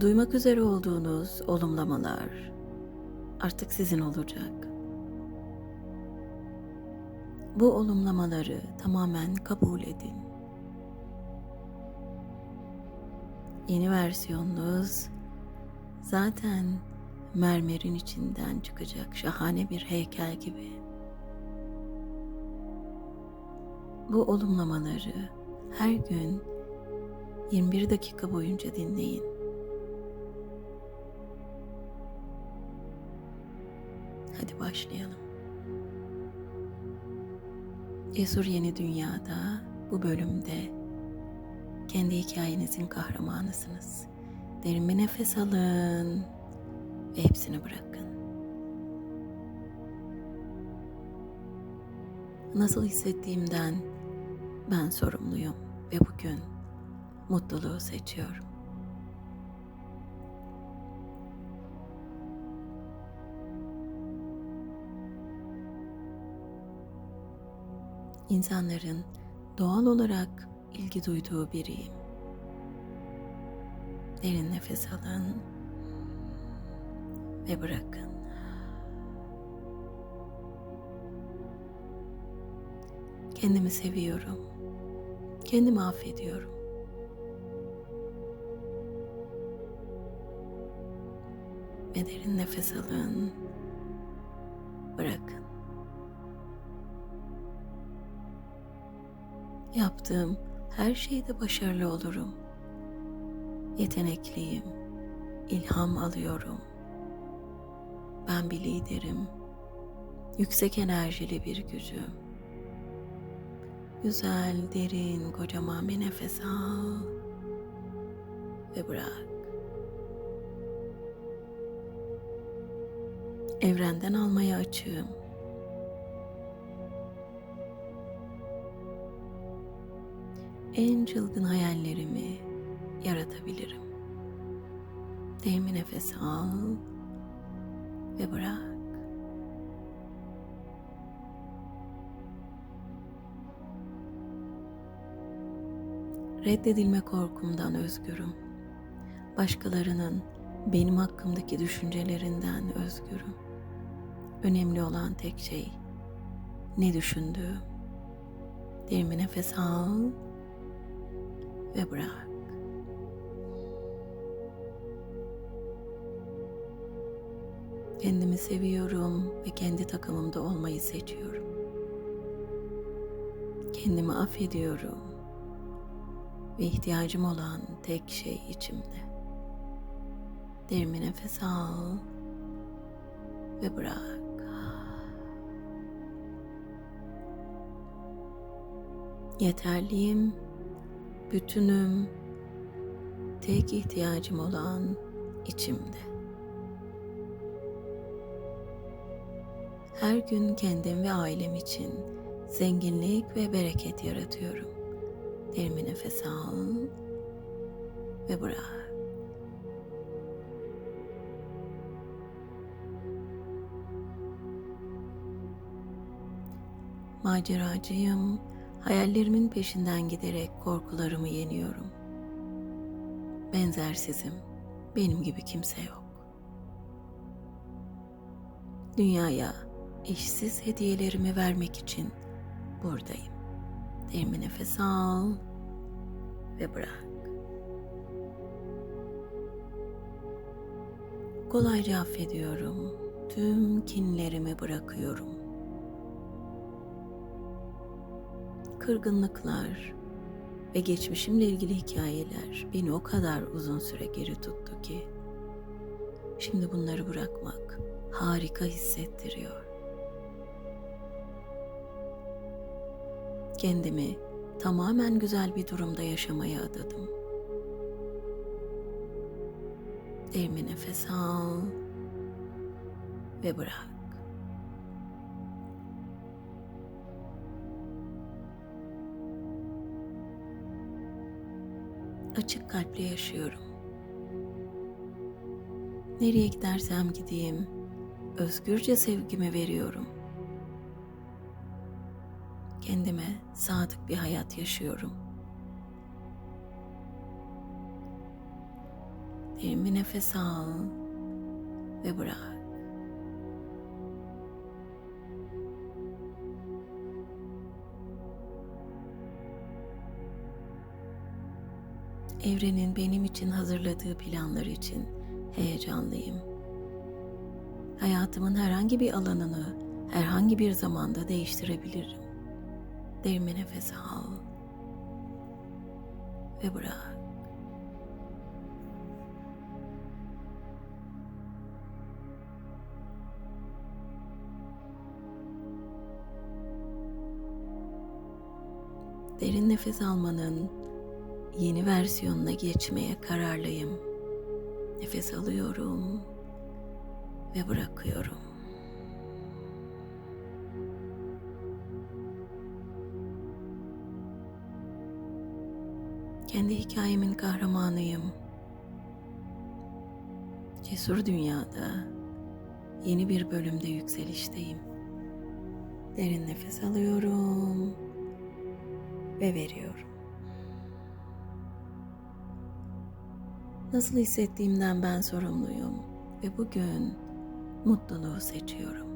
Duymak üzere olduğunuz olumlamalar artık sizin olacak. Bu olumlamaları tamamen kabul edin. Yeni versiyonunuz zaten mermerin içinden çıkacak şahane bir heykel gibi. Bu olumlamaları her gün 21 dakika boyunca dinleyin. Hadi başlayalım. Cesur Yeni Dünya'da bu bölümde kendi hikayenizin kahramanısınız. Derin bir nefes alın ve hepsini bırakın. Nasıl hissettiğimden ben sorumluyum ve bugün mutluluğu seçiyorum. İnsanların doğal olarak ilgi duyduğu biriyim. Derin nefes alın ve bırakın. Kendimi seviyorum. Kendimi affediyorum. Ve derin nefes alın. Bırakın. Yaptığım her şeyde başarılı olurum. Yetenekliyim. İlham alıyorum. Ben bir liderim. Yüksek enerjili bir gücüm. Güzel, derin, kocaman bir nefes al ve bırak. Evrenden almaya açığım. En çılgın hayallerimi yaratabilirim. Derin bir nefes al ve bırak. Reddedilme korkumdan özgürüm. Başkalarının benim hakkımdaki düşüncelerinden özgürüm. Önemli olan tek şey ne düşündüğüm. Derin bir nefes al ve bırak. Kendimi seviyorum ve kendi takımımda olmayı seçiyorum. Kendimi affediyorum ve ihtiyacım olan tek şey içimde. Derin bir nefes al ve bırak. Yeterliyim, bütünüm, tek ihtiyacım olan içimde. Her gün kendim ve ailem için zenginlik ve bereket yaratıyorum. Derin nefes al ve bırak. Maceracıyım, hayallerimin peşinden giderek korkularımı yeniyorum. Benzersizim, benim gibi kimse yok. Dünyaya eşsiz hediyelerimi vermek için buradayım. Derin bir nefes al ve bırak. Kolayca affediyorum. Tüm kinlerimi bırakıyorum. Kırgınlıklar ve geçmişimle ilgili hikayeler beni o kadar uzun süre geri tuttu ki şimdi bunları bırakmak harika hissettiriyor. Kendimi tamamen güzel bir durumda yaşamaya adadım. Derin bir nefes al ve bırak. Açık kalple yaşıyorum. Nereye gidersem gideyim, özgürce sevgimi veriyorum. Kendime sadık bir hayat yaşıyorum. Derin bir nefes al ve bırak. Evrenin benim için hazırladığı planlar için heyecanlıyım. Hayatımın herhangi bir alanını herhangi bir zamanda değiştirebilirim. Derin bir nefes al ve bırak. Derin nefes almanın yeni versiyonuna geçmeye kararlıyım. Nefes alıyorum ve bırakıyorum. Kendi hikayemin kahramanıyım. Cesur dünyada yeni bir bölümde yükselişteyim. Derin nefes alıyorum ve veriyorum. Nasıl hissettiğimden ben sorumluyum ve bugün mutluluğu seçiyorum.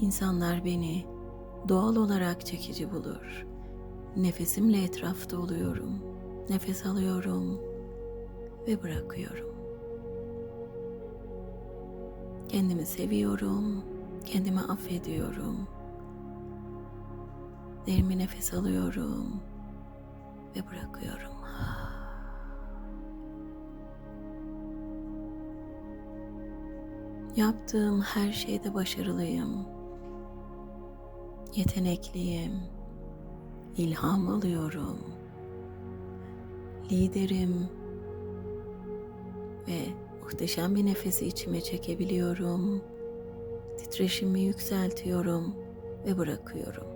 İnsanlar beni doğal olarak çekici bulur. Nefesimle etrafta oluyorum. Nefes alıyorum ve bırakıyorum. Kendimi seviyorum, kendimi affediyorum. Derin bir nefes alıyorum ve bırakıyorum. Yaptığım her şeyde başarılıyım. Yetenekliyim. İlham alıyorum. Liderim ve muhteşem bir nefesi içime çekebiliyorum. Titreşimi yükseltiyorum ve bırakıyorum.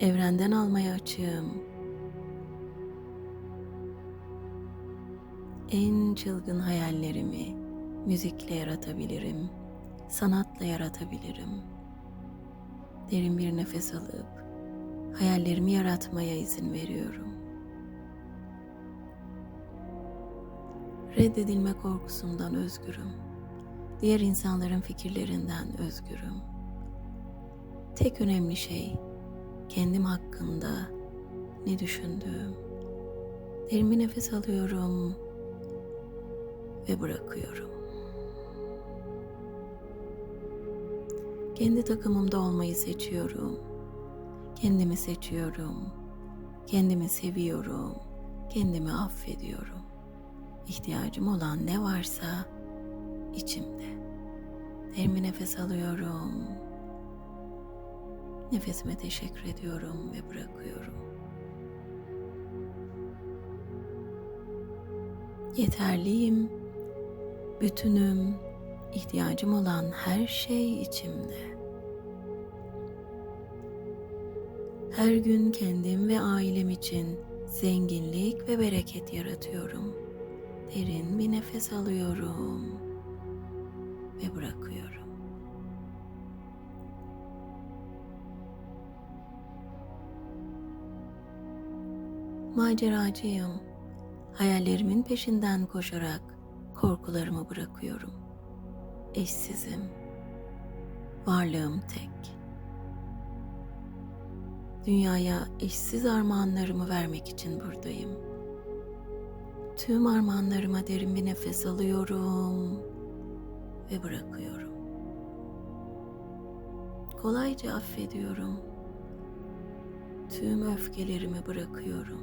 Evrenden almaya açığım. En çılgın hayallerimi müzikle yaratabilirim, sanatla yaratabilirim. Derin bir nefes alıp hayallerimi yaratmaya izin veriyorum. Reddedilme korkusundan özgürüm. Diğer insanların fikirlerinden özgürüm. Tek önemli şey kendim hakkında ne düşündüğüm. Derin bir nefes alıyorum ve bırakıyorum. Kendi takımımda olmayı seçiyorum. Kendimi seçiyorum. Kendimi seviyorum. Kendimi affediyorum. İhtiyacım olan ne varsa içimde. Derin nefes alıyorum. Nefesime teşekkür ediyorum ve bırakıyorum. Yeterliyim. Bütünüm. İhtiyacım olan her şey içimde. Her gün kendim ve ailem için zenginlik ve bereket yaratıyorum. Derin bir nefes alıyorum ve bırakıyorum. Maceracıyım. Hayallerimin peşinden koşarak korkularımı bırakıyorum. Eşsizim. Varlığım tek. Dünyaya eşsiz armağanlarımı vermek için buradayım. Tüm armağanlarıma derin bir nefes alıyorum ve bırakıyorum. Kolayca affediyorum. Tüm öfkelerimi bırakıyorum.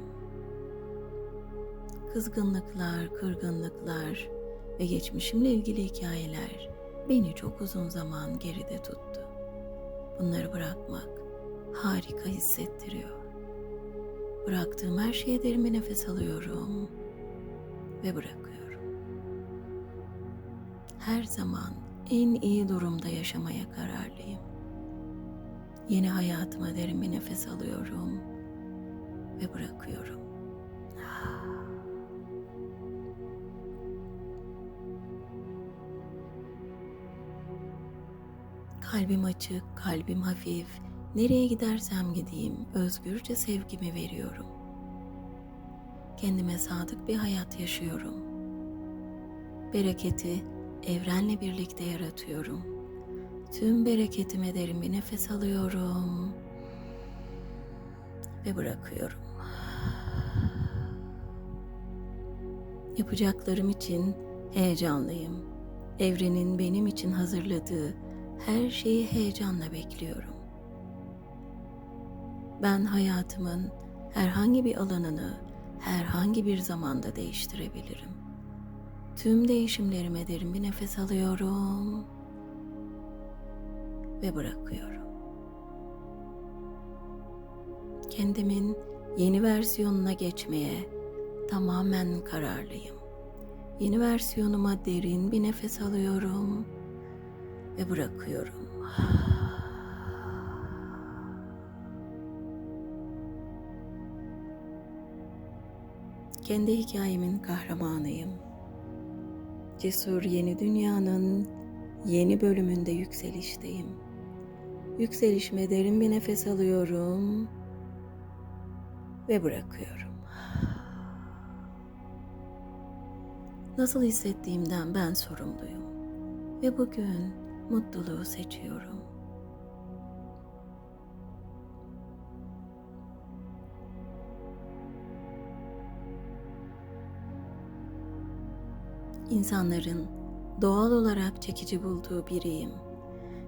Kızgınlıklar, kırgınlıklar ve geçmişimle ilgili hikayeler beni çok uzun zaman geride tuttu. Bunları bırakmak harika hissettiriyor. Bıraktığım her şeye derin bir nefes alıyorum ve bırakıyorum. Her zaman en iyi durumda yaşamaya kararlıyım. Yeni hayatıma derin bir nefes alıyorum ve bırakıyorum. Kalbim açık, kalbim hafif. Nereye gidersem gideyim özgürce sevgimi veriyorum. Kendime sadık bir hayat yaşıyorum. Bereketi evrenle birlikte yaratıyorum. Tüm bereketime derin bir nefes alıyorum ve bırakıyorum. Yapacaklarım için heyecanlıyım. Evrenin benim için hazırladığı her şeyi heyecanla bekliyorum. Ben hayatımın herhangi bir alanını herhangi bir zamanda değiştirebilirim. Tüm değişimlerime derin bir nefes alıyorum ve bırakıyorum. Kendimin yeni versiyonuna geçmeye tamamen kararlıyım. Yeni versiyonuma derin bir nefes alıyorum ve bırakıyorum. Kendi hikayemin kahramanıyım. Cesur yeni dünyanın yeni bölümünde yükselişteyim. Yükselişime derin bir nefes alıyorum ve bırakıyorum. Nasıl hissettiğimden ben sorumluyum ve bugün mutluluğu seçiyorum. İnsanların doğal olarak çekici bulduğu biriyim.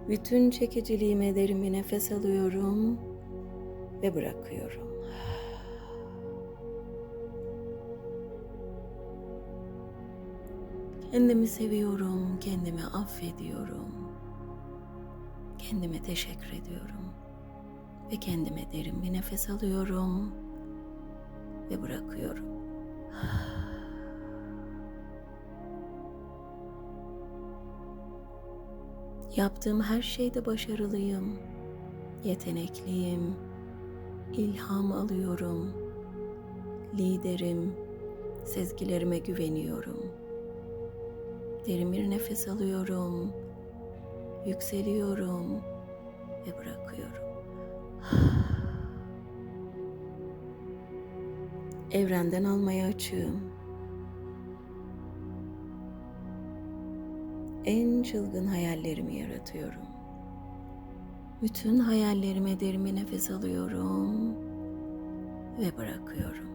Bütün çekiciliğime derin bir nefes alıyorum ve bırakıyorum. Kendimi seviyorum, kendimi affediyorum. Kendime teşekkür ediyorum. Ve kendime derin bir nefes alıyorum ve bırakıyorum. Yaptığım her şeyde başarılıyım. Yetenekliyim. İlham alıyorum. Liderim. Sezgilerime güveniyorum. Derin bir nefes alıyorum. Yükseliyorum ve bırakıyorum. Evrenden almaya açığım. En çılgın hayallerimi yaratıyorum. Bütün hayallerime derin bir nefes alıyorum ve bırakıyorum.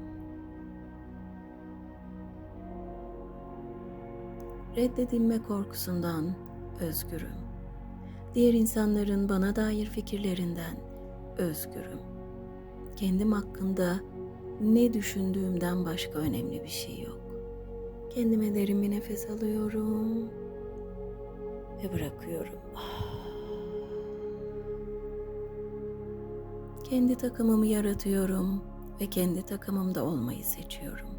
Reddedilme korkusundan özgürüm. Diğer insanların bana dair fikirlerinden özgürüm. Kendim hakkında ne düşündüğümden başka önemli bir şey yok. Kendime derin bir nefes alıyorum ve bırakıyorum. Kendi takımımı yaratıyorum ve kendi takımımda olmayı seçiyorum.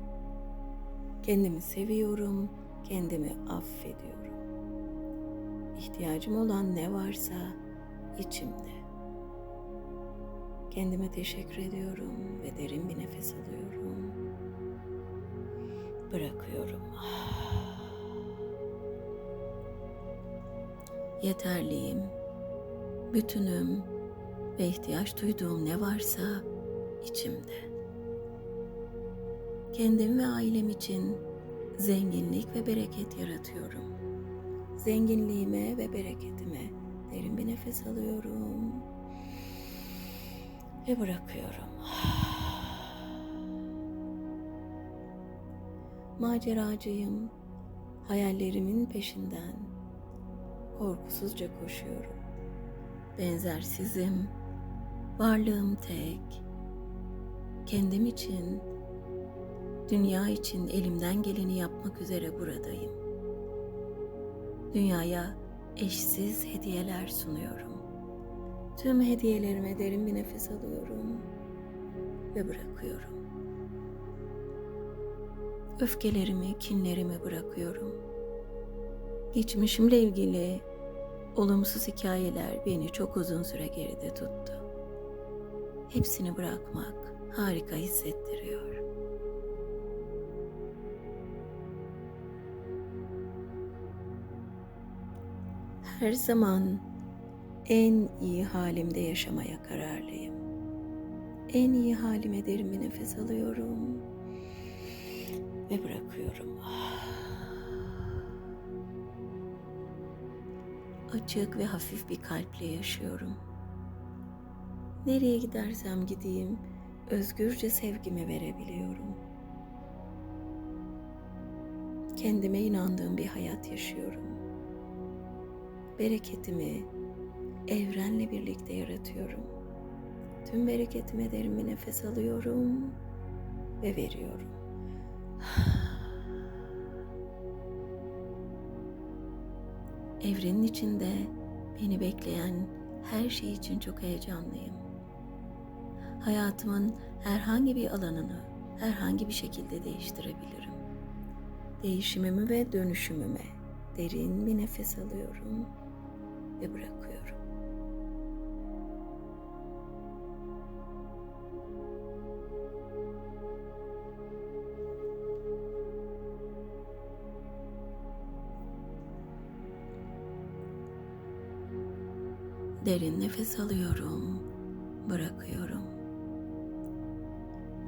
Kendimi seviyorum, kendimi affediyorum. İhtiyacım olan ne varsa içimde. Kendime teşekkür ediyorum ve derin bir nefes alıyorum. Bırakıyorum. Yeterliyim. Bütünüm ve ihtiyaç duyduğum ne varsa içimde. Kendim ve ailem için zenginlik ve bereket yaratıyorum. Zenginliğime ve bereketime derin bir nefes alıyorum ve bırakıyorum. Maceracıyım. Hayallerimin peşinden korkusuzca koşuyorum. Benzersizim. Varlığım tek. Kendim için, dünya için elimden geleni yapmak üzere buradayım. Dünyaya eşsiz hediyeler sunuyorum. Tüm hediyelerime derin bir nefes alıyorum ve bırakıyorum. Öfkelerimi, kinlerimi bırakıyorum. Geçmişimle ilgili olumsuz hikayeler beni çok uzun süre geride tuttu. Hepsini bırakmak harika hissettiriyor. Her zaman en iyi halimde yaşamaya kararlıyım. En iyi halime derin bir nefes alıyorum ve bırakıyorum. Açık ve hafif bir kalple yaşıyorum. Nereye gidersem gideyim özgürce sevgimi verebiliyorum. Kendime inandığım bir hayat yaşıyorum. Bereketimi evrenle birlikte yaratıyorum. Tüm bereketime derin bir nefes alıyorum ve veriyorum. Evrenin içinde beni bekleyen her şey için çok heyecanlıyım. Hayatımın herhangi bir alanını herhangi bir şekilde değiştirebilirim. Değişimimi ve dönüşümüme derin bir nefes alıyorum ve bırakıyorum. Derin nefes alıyorum, bırakıyorum.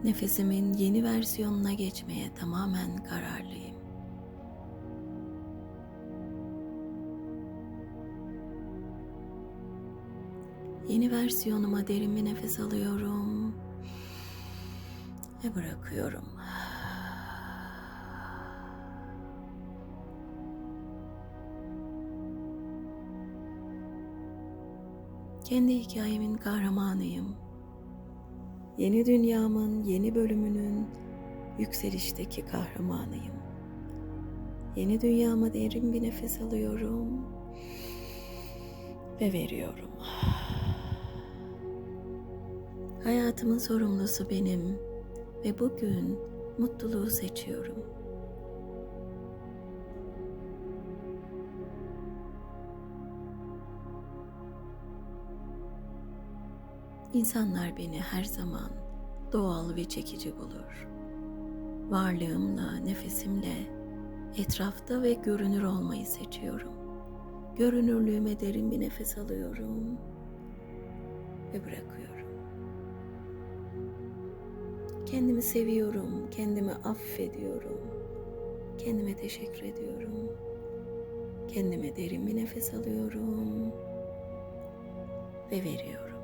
Nefesimin yeni versiyonuna geçmeye tamamen kararlıyım. Yeni versiyonuma derin bir nefes alıyorum ve bırakıyorum. Kendi hikayemin kahramanıyım. Yeni dünyamın yeni bölümünün yükselişteki kahramanıyım. Yeni dünyama derin bir nefes alıyorum ve veriyorum. Hayatımın sorumlusu benim ve bugün mutluluğu seçiyorum. İnsanlar beni her zaman doğal ve çekici bulur. Varlığımla, nefesimle etrafta ve görünür olmayı seçiyorum. Görünürlüğüme derin bir nefes alıyorum ve bırakıyorum. Kendimi seviyorum, kendimi affediyorum. Kendime teşekkür ediyorum. Kendime derin bir nefes alıyorum ve veriyorum.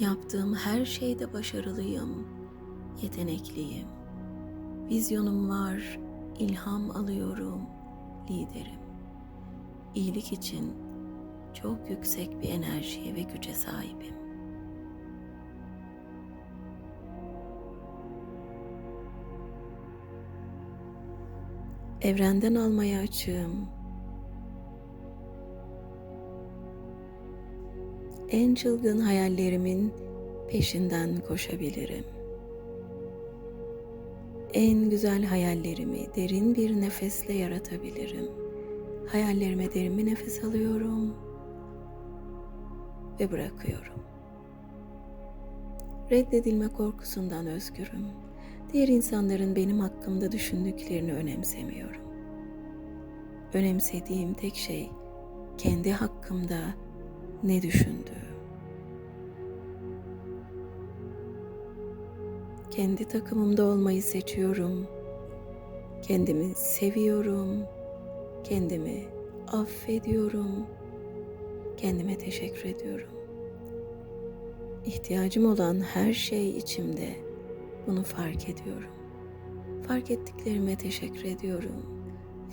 Yaptığım her şeyde başarılıyım, yetenekliyim. Vizyonum var, ilham alıyorum, liderim. İyilik için çok yüksek bir enerjiye ve güce sahibim. Evrenden almaya açığım. En çılgın hayallerimin peşinden koşabilirim. En güzel hayallerimi derin bir nefesle yaratabilirim. Hayallerime derin bir nefes alıyorum ve bırakıyorum. Reddedilme korkusundan özgürüm. Diğer insanların benim hakkımda düşündüklerini önemsemiyorum. Önemsediğim tek şey kendi hakkımda ne düşündüğü. Kendi takımımda olmayı seçiyorum. Kendimi seviyorum. Kendimi affediyorum. Kendime teşekkür ediyorum. İhtiyacım olan her şey içimde. Bunu fark ediyorum. Fark ettiklerime teşekkür ediyorum.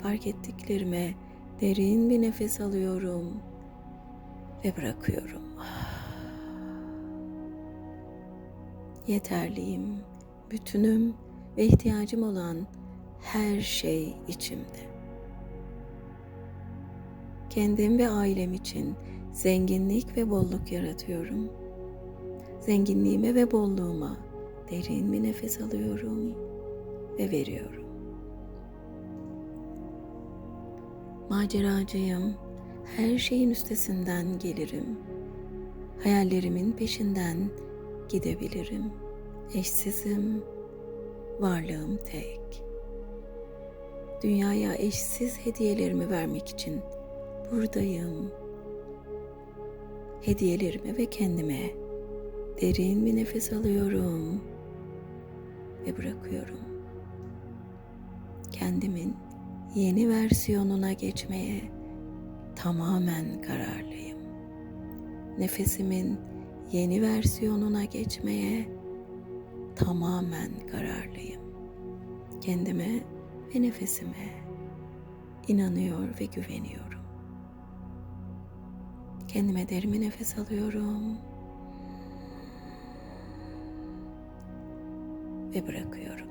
Fark ettiklerime derin bir nefes alıyorum ve bırakıyorum. Yeterliyim, bütünüm ve ihtiyacım olan her şey içimde. Kendim ve ailem için zenginlik ve bolluk yaratıyorum. Zenginliğime ve bolluğuma derin bir nefes alıyorum ve veriyorum. Maceracıyım. Her şeyin üstesinden gelirim. Hayallerimin peşinden gidebilirim. Eşsizim. Varlığım tek. Dünyaya eşsiz hediyelerimi vermek için buradayım. Hediyelerime ve kendime derin bir nefes alıyorum ve bırakıyorum. Kendimin yeni versiyonuna geçmeye tamamen kararlıyım. Nefesimin yeni versiyonuna geçmeye tamamen kararlıyım. Kendime ve nefesime inanıyor ve güveniyorum. Kendime derin bir nefes alıyorum ve bırakıyorum.